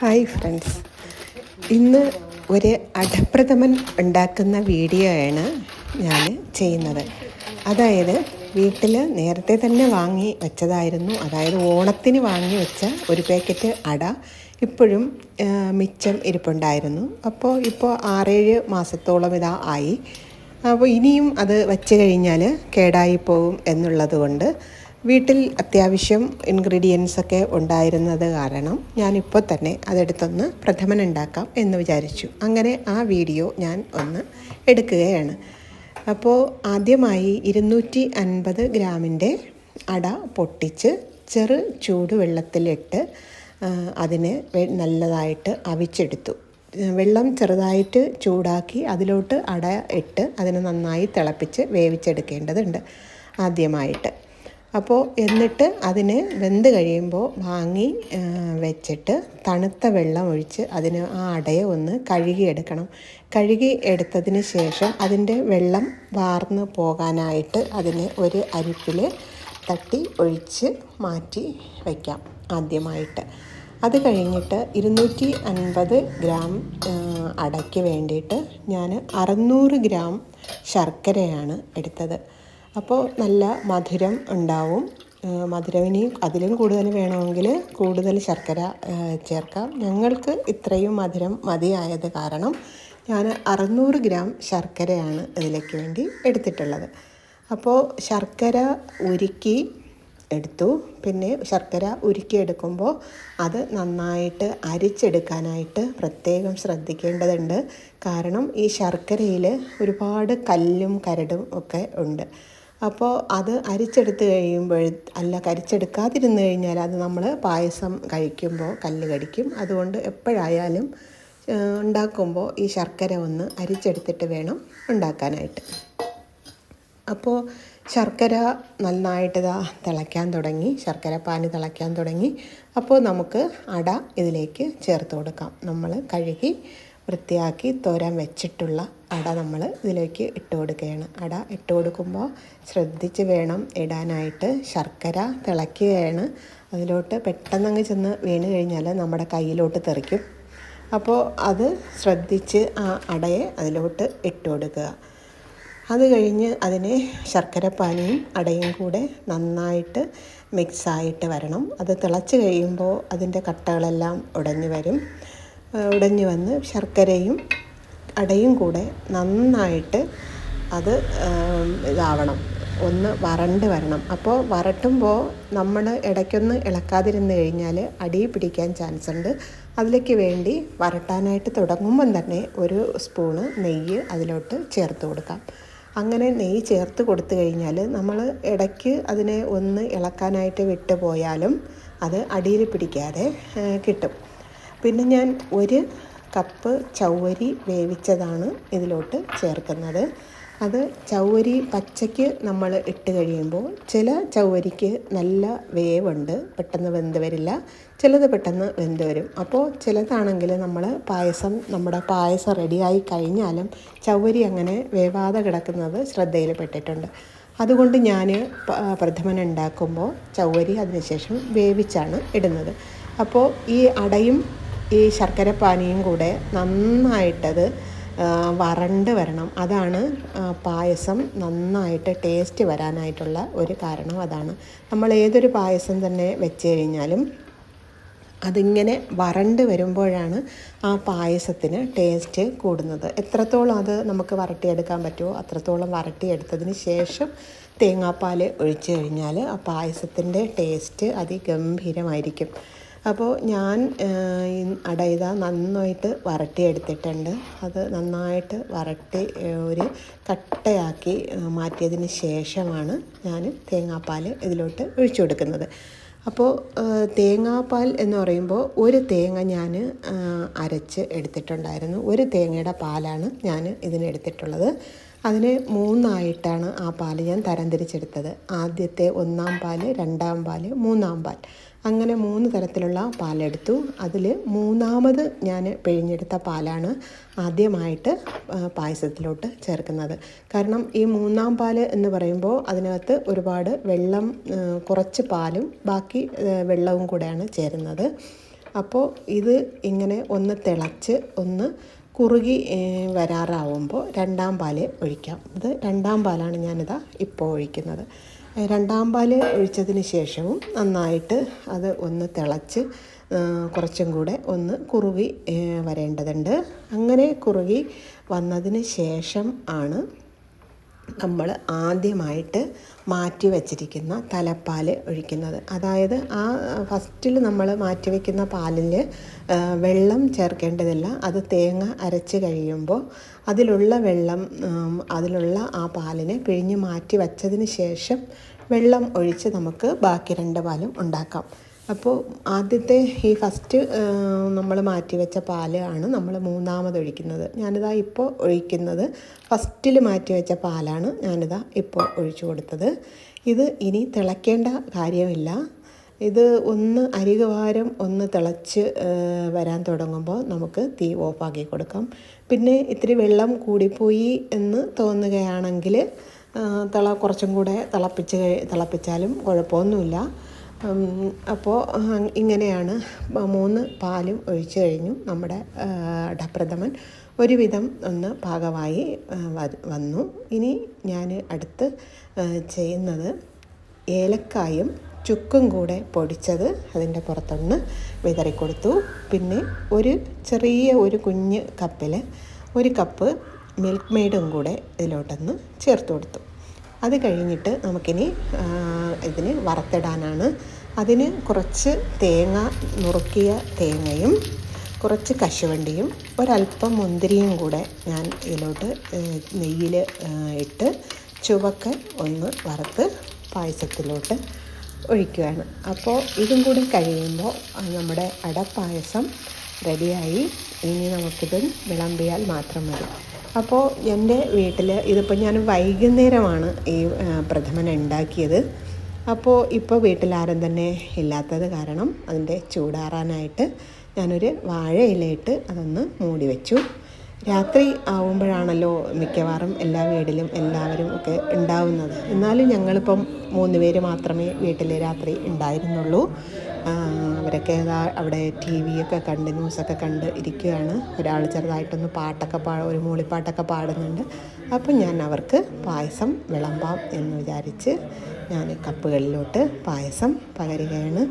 Hi friends. ഇന്ന് ഒരു അടപ്രഥമൻ ഉണ്ടാക്കുന്ന വീഡിയോ ആണ് ഞാൻ ചെയ്യുന്നത്. അതായത് വീട്ടിൽ നേരത്തെ തന്നെ വാങ്ങി വെച്ചതായിരുന്നു. അതായത് ഓണത്തിന് വാങ്ങി വെച്ച ഒരു പാക്കറ്റ് അട. ഇപ്പോഴും മിച്ചം ഇരിപ്പുണ്ടായിരുന്നു. അപ്പോൾ ഇപ്പോൾ ആറേഴ് മാസത്തോളം ഇതാ ആയി. അപ്പോൾ ഇനിയും അത് വെച്ച് കഴിഞ്ഞാൽ കേടായി പോകും എന്നുള്ളത് കൊണ്ട് വീട്ടിൽ അത്യാവശ്യം ഇൻഗ്രീഡിയൻസ് ഒക്കെ ഉണ്ടായിരുന്നത് കാരണം ഞാനിപ്പോൾ തന്നെ അതെടുത്തൊന്ന് പ്രഥമൻ ഉണ്ടാക്കാം എന്ന് വിചാരിച്ചു. അങ്ങനെ ആ വീഡിയോ ഞാൻ ഒന്ന് എടുക്കുകയാണ്. അപ്പോൾ ആദ്യമായി ഇരുന്നൂറ്റി അൻപത് ഗ്രാമിന്റെ അട പൊട്ടിച്ച് ചെറു ചൂടുവെള്ളത്തിലിട്ട് അതിനെ നല്ലതായിട്ട് അവിച്ചെടുത്തു. വെള്ളം ചെറുതായിട്ട് ചൂടാക്കി അതിലോട്ട് അട ഇട്ട് അതിനെ നന്നായി തിളപ്പിച്ച് വേവിച്ചെടുക്കേണ്ടതുണ്ട് ആദ്യമായിട്ട്. അപ്പോൾ എന്നിട്ട് അതിന് വെന്ത് കഴിയുമ്പോൾ വാങ്ങി വെച്ചിട്ട് തണുത്ത വെള്ളം ഒഴിച്ച് അതിന് ആ അടയെ ഒന്ന് കഴുകിയെടുക്കണം. കഴുകി എടുത്തതിന് ശേഷം അതിന്റെ വെള്ളം വാർന്ന് പോകാനായിട്ട് അതിന് ഒരു അരിപ്പിൽ തട്ടി ഒഴിച്ച് മാറ്റി വയ്ക്കാം ആദ്യമായിട്ട്. അത് കഴിഞ്ഞിട്ട് ഇരുന്നൂറ്റി അൻപത് ഗ്രാം അടയ്ക്ക് വേണ്ടിയിട്ട് ഞാൻ അറുന്നൂറ് ഗ്രാം ശർക്കരയാണ് എടുത്തത്. അപ്പോൾ നല്ല മധുരം ഉണ്ടാവും. ആ, അതിലും കൂടുതൽ വേണമെങ്കിൽ കൂടുതൽ ശർക്കര ചേർക്കാം. ഞങ്ങൾക്ക് ഇത്രയും മധുരം മതിയായത് കാരണം ഞാൻ അറുന്നൂറ് ഗ്രാം ശർക്കരയാണ് ഇതിലേക്ക് വേണ്ടി എടുത്തിട്ടുള്ളത്. അപ്പോൾ ശർക്കര ഉരുക്കി എടുത്തു. പിന്നെ ശർക്കര ഉരുക്കിയെടുക്കുമ്പോൾ അത് നന്നായിട്ട് അരിച്ചെടുക്കാനായിട്ട് പ്രത്യേകം ശ്രദ്ധിക്കേണ്ടതുണ്ട്. കാരണം ഈ ശർക്കരയിൽ ഒരുപാട് കല്ലും കരടും ഒക്കെ ഉണ്ട്. അപ്പോൾ അത് അരിച്ചെടുത്ത് കഴിയുമ്പോൾ അല്ല കരിച്ചെടുക്കാതിരുന്ന് കഴിഞ്ഞാൽ അത് നമ്മൾ പായസം കഴിക്കുമ്പോൾ കല്ല് കടിക്കും. അതുകൊണ്ട് എപ്പോഴായാലും ഉണ്ടാക്കുമ്പോൾ ഈ ശർക്കര ഒന്ന് അരിച്ചെടുത്തിട്ട് വേണം ഉണ്ടാക്കാനായിട്ട്. അപ്പോൾ ശർക്കര നന്നായിട്ട് ഇതാ തിളയ്ക്കാൻ തുടങ്ങി ശർക്കര പാനി തിളയ്ക്കാൻ തുടങ്ങി. അപ്പോൾ നമുക്ക് അട ഇതിലേക്ക് ചേർത്ത് കൊടുക്കാം. നമ്മൾ കഴുകി വൃത്തിയാക്കി തോരാൻ വെച്ചിട്ടുള്ള അട നമ്മൾ ഇതിലേക്ക് ഇട്ട് കൊടുക്കുകയാണ്. അട ഇട്ട് കൊടുക്കുമ്പോൾ ശ്രദ്ധിച്ച് വേണം ഇടാനായിട്ട്. ശർക്കര തിളയ്ക്കുകയാണ്. അതിലോട്ട് പെട്ടെന്നങ്ങ് ചെന്ന് വീണ് കഴിഞ്ഞാൽ നമ്മുടെ കയ്യിലോട്ട് തെറിക്കും. അപ്പോൾ അത് ശ്രദ്ധിച്ച് ആ അടയെ അതിലോട്ട് ഇട്ട് കൊടുക്കുക. അത് കഴിഞ്ഞ് അതിനെ ശർക്കരപ്പാനിയും അടയും കൂടെ നന്നായിട്ട് മിക്സായിട്ട് വരണം. അത് തിളച്ച് കഴിയുമ്പോൾ അതിന്റെ കട്ടകളെല്ലാം ഉടഞ്ഞു വരും. ഉടഞ്ഞു വന്ന് ശർക്കരയും അടയും കൂടെ നന്നായിട്ട് അത് ഇതാവണം. ഒന്ന് വരണ്ട് വരണം. അപ്പോൾ വരട്ടുമ്പോൾ നമ്മൾ ഇടയ്ക്കൊന്ന് ഇളക്കാതിരുന്ന് കഴിഞ്ഞാൽ അടി പിടിക്കാൻ ചാൻസ് ഉണ്ട് അതിലേക്ക് വേണ്ടി വരട്ടാനായിട്ട് തുടങ്ങുമ്പം തന്നെ ഒരു സ്പൂണ് നെയ്യ് അതിലോട്ട് ചേർത്ത് കൊടുക്കാം. അങ്ങനെ നെയ്യ് ചേർത്ത് കൊടുത്തു കഴിഞ്ഞാൽ നമ്മൾ ഇടയ്ക്ക് അതിനെ ഒന്ന് ഇളക്കാനായിട്ട് വിട്ടു പോയാലും അത് അടിയിൽ പിടിക്കാതെ കിട്ടും. പിന്നെ ഞാൻ ഒരു കപ്പ് ചവ്വരി വേവിച്ചതാണ് ഇതിലോട്ട് ചേർക്കുന്നത്. അത് ചവ്വരി പച്ചയ്ക്ക് നമ്മൾ ഇട്ട് കഴിയുമ്പോൾ ചില ചവ്വരിക്ക് നല്ല വേവുണ്ട് പെട്ടെന്ന് വെന്ത് വരില്ല. ചിലത് പെട്ടെന്ന് വെന്ത് വരും. അപ്പോൾ ചിലതാണെങ്കിൽ നമ്മൾ പായസം നമ്മുടെ പായസം റെഡിയായി കഴിഞ്ഞാലും ചവ്വരി അങ്ങനെ വേവാതെ കിടക്കുന്നത് ശ്രദ്ധയിൽപ്പെട്ടിട്ടുണ്ട് അതുകൊണ്ട് ഞാൻ പ്രഥമൻ ഉണ്ടാക്കുമ്പോൾ ചവ്വരി അതിനുശേഷം വേവിച്ചാണ് ഇടുന്നത്. അപ്പോൾ ഈ അടയും ഈ ശർക്കര പാനിയും കൂടെ നന്നായിട്ടത് വരണ്ട് വരണം. അതാണ് പായസം നന്നായിട്ട് ടേസ്റ്റ് വരാനായിട്ടുള്ള ഒരു കാരണം. അതാണ്. നമ്മൾ ഏതൊരു പായസം തന്നെ വെച്ച് കഴിഞ്ഞാലും അതിങ്ങനെ വരണ്ട് വരുമ്പോഴാണ് ആ പായസത്തിന് ടേസ്റ്റ് കൂടുന്നത്. എത്രത്തോളം അത് നമുക്ക് വരട്ടിയെടുക്കാൻ പറ്റുമോ അത്രത്തോളം വരട്ടിയെടുത്തതിന് ശേഷം തേങ്ങാപ്പാൽ ഒഴിച്ചു കഴിഞ്ഞാൽ ആ പായസത്തിന്റെ ടേസ്റ്റ് അതിഗംഭീരമായിരിക്കും. അപ്പോൾ ഞാൻ അട ഇതാ നന്നായിട്ട് വരട്ടിയെടുത്തിട്ടുണ്ട്. അത് നന്നായിട്ട് വരട്ടി ഒരു കട്ടയാക്കി മാറ്റിയതിന് ശേഷമാണ് ഞാൻ തേങ്ങാപ്പാൽ ഇതിലോട്ട് ഒഴിച്ചു കൊടുക്കുന്നത്. അപ്പോൾ തേങ്ങാപ്പാൽ എന്ന് പറയുമ്പോൾ ഒരു തേങ്ങ ഞാൻ അരച്ച് എടുത്തിട്ടുണ്ടായിരുന്നു. ഒരു തേങ്ങയുടെ പാലാണ് ഞാൻ ഇതിനെടുത്തിട്ടുള്ളത് അതിനെ മൂന്നായിട്ടാണ് ആ പാൽ ഞാൻ തരംതിരിച്ചെടുത്തത്. ആദ്യത്തെ ഒന്നാം പാൽ രണ്ടാം പാൽ മൂന്നാം പാൽ. അങ്ങനെ മൂന്ന് തരത്തിലുള്ള പാലെടുത്തു. അതിൽ മൂന്നാമത് ഞാൻ പിഴിഞ്ഞെടുത്ത പാലാണ് ആദ്യമായിട്ട് പായസത്തിലോട്ട് ചേർക്കുന്നത്. കാരണം ഈ മൂന്നാം പാൽ എന്ന് പറയുമ്പോൾ അതിനകത്ത് ഒരുപാട് വെള്ളം കുറച്ച് പാലും ബാക്കി വെള്ളവും കൂടെയാണ് ചേരുന്നത്. അപ്പോൾ ഇത് ഇങ്ങനെ ഒന്ന് തിളച്ച് ഒന്ന് കുറുകി വരാറാവുമ്പോൾ രണ്ടാം പാൽ ഒഴിക്കാം. ഇത് രണ്ടാം പാലാണ് ഞാനിതാ ഇപ്പോൾ ഒഴിക്കുന്നത്. രണ്ടാം പാൽ ഒഴിച്ചതിന് ശേഷവും നന്നായിട്ട് അത് ഒന്ന് തിളച്ച് കുറച്ചും കൂടെ ഒന്ന് കുറുകി വരേണ്ടതുണ്ട്. അങ്ങനെ കുറുകി വന്നതിന് ശേഷം ആണ് നമ്മൾ ആദ്യമായിട്ട് മാറ്റി വച്ചിരിക്കുന്ന തലപ്പാൽ ഒഴിക്കുന്നത്. അതായത് ആ ഫസ്റ്റിൽ നമ്മൾ മാറ്റി വയ്ക്കുന്ന പാലിൽ വെള്ളം ചേർക്കേണ്ടതില്ല. അത് തേങ്ങ അരച്ച് കഴിയുമ്പോൾ അതിലുള്ള വെള്ളം അതിലുള്ള ആ പാലിനെ പിഴിഞ്ഞ് മാറ്റി വച്ചതിന് ശേഷം വെള്ളം ഒഴിച്ച് നമുക്ക് ബാക്കി രണ്ട് പാലും ഉണ്ടാക്കാം. അപ്പോൾ ആദ്യത്തെ ഈ ഫസ്റ്റ് നമ്മൾ മാറ്റി വെച്ച പാലാണ് നമ്മൾ മൂന്നാമത് ഒഴിക്കുന്നത്. ഞാനിതാ ഇപ്പോൾ ഒഴിക്കുന്നത് ഫസ്റ്റിൽ മാറ്റി വെച്ച പാലാണ് ഞാനിതാ ഇപ്പോൾ ഒഴിച്ചു കൊടുത്തത്. ഇത് ഇനി തിളയ്ക്കേണ്ട കാര്യമില്ല. ഇത് ഒന്ന് അരികവാരം ഒന്ന് തിളച്ച് വരാൻ തുടങ്ങുമ്പോൾ നമുക്ക് തീ ഓഫാക്കി കൊടുക്കാം. പിന്നെ ഇത്തിരി വെള്ളം കൂടിപ്പോയി എന്ന് തോന്നുകയാണെങ്കിൽ തിള കുറച്ചും കൂടെ തിളപ്പിച്ച് തിളപ്പിച്ചാലും കുഴപ്പമൊന്നുമില്ല. അപ്പോൾ ഇങ്ങനെയാണ് മൂന്ന് പാലും ഒഴിച്ചു കഴിഞ്ഞു നമ്മുടെ അടപ്രഥമൻ ഒരുവിധം ഒന്ന് പാകമായി വന്നു. ഇനി ഞാൻ അടുത്ത് ചെയ്യുന്നത് ഏലക്കായും ചുക്കും കൂടെ പൊടിച്ചത് അതിന്റെ പുറത്തൊന്ന് വിതറിക്കൊടുത്തു. പിന്നെ ഒരു ചെറിയ ഒരു കുഞ്ഞ് കപ്പിൽ ഒരു കപ്പ് മിൽക്ക് മെയ്ഡും കൂടെ ഇതിലോട്ടൊന്ന് ചേർത്ത് കൊടുത്തു. അത് കഴിഞ്ഞിട്ട് നമുക്കിനി ഇതിന് വറുത്തിടാനാണ്. അതിന് കുറച്ച് തേങ്ങ നുറുക്കിയ തേങ്ങയും കുറച്ച് കശുവണ്ടിയും ഒരല്പം മുന്തിരിയും കൂടെ ഞാൻ ഇതിലോട്ട് നെയ്യിൽ ഇട്ട് ചുവക്കെ ഒന്ന് വറുത്ത് പായസത്തിലോട്ട് ഒഴിക്കുകയാണ്. അപ്പോൾ ഇതും കൂടി കഴിയുമ്പോൾ നമ്മുടെ അടപ്പായസം റെഡിയായി. ഇനി നമുക്കിത് വിളമ്പിയാൽ മാത്രം മതി. അപ്പോൾ എന്റെ വീട്ടിൽ ഇതിപ്പോൾ ഞാൻ വൈകുന്നേരമാണ് ഈ പ്രഥമൻ ഉണ്ടാക്കിയത്. അപ്പോൾ ഇപ്പോൾ വീട്ടിലാരും തന്നെ ഇല്ലാത്തത് കാരണം അതിന്റെ ചൂടാറാനായിട്ട് ഞാനൊരു വാഴയിലയിട്ട് അതൊന്ന് മൂടി വെച്ചു. രാത്രി ആവുമ്പോഴാണല്ലോ മിക്കവാറും എല്ലാ വീട്ടിലും എല്ലാവരും ഒക്കെ ഉണ്ടാവുന്നത്. എന്നാലും ഞങ്ങളിപ്പം മൂന്ന് പേര് മാത്രമേ വീട്ടിൽ രാത്രി ഉണ്ടായിരുന്നുള്ളൂ. അവരൊക്കെ അവിടെ ടി വിയൊക്കെ കണ്ട് ന്യൂസൊക്കെ കണ്ട് ഇരിക്കുകയാണ് ഒരാൾ ചെറുതായിട്ടൊന്ന് പാട്ടൊക്കെ പാ ഒരു മൂളിപ്പാട്ടൊക്കെ പാടുന്നുണ്ട്. അപ്പം ഞാൻ അവർക്ക് പായസം വിളമ്പാം എന്ന് വിചാരിച്ച് ഞാൻ കപ്പുകളിലോട്ട് പായസം പകരുകയാണ്.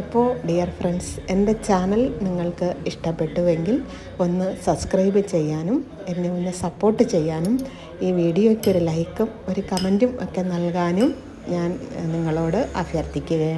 അപ്പോൾ ഡിയർ ഫ്രണ്ട്സ് എന്റെ ചാനൽ നിങ്ങൾക്ക് ഇഷ്ടപ്പെട്ടുവെങ്കിൽ ഒന്ന് സബ്സ്ക്രൈബ് ചെയ്യാനും എന്നെ ഒന്ന് സപ്പോർട്ട് ചെയ്യാനും ഈ വീഡിയോയ്ക്ക് ഒരു ലൈക്കും ഒരു കമന്റും ഒക്കെ നൽകാനും ഞാൻ നിങ്ങളോട് അഭ്യർത്ഥിക്കുകയാണ്.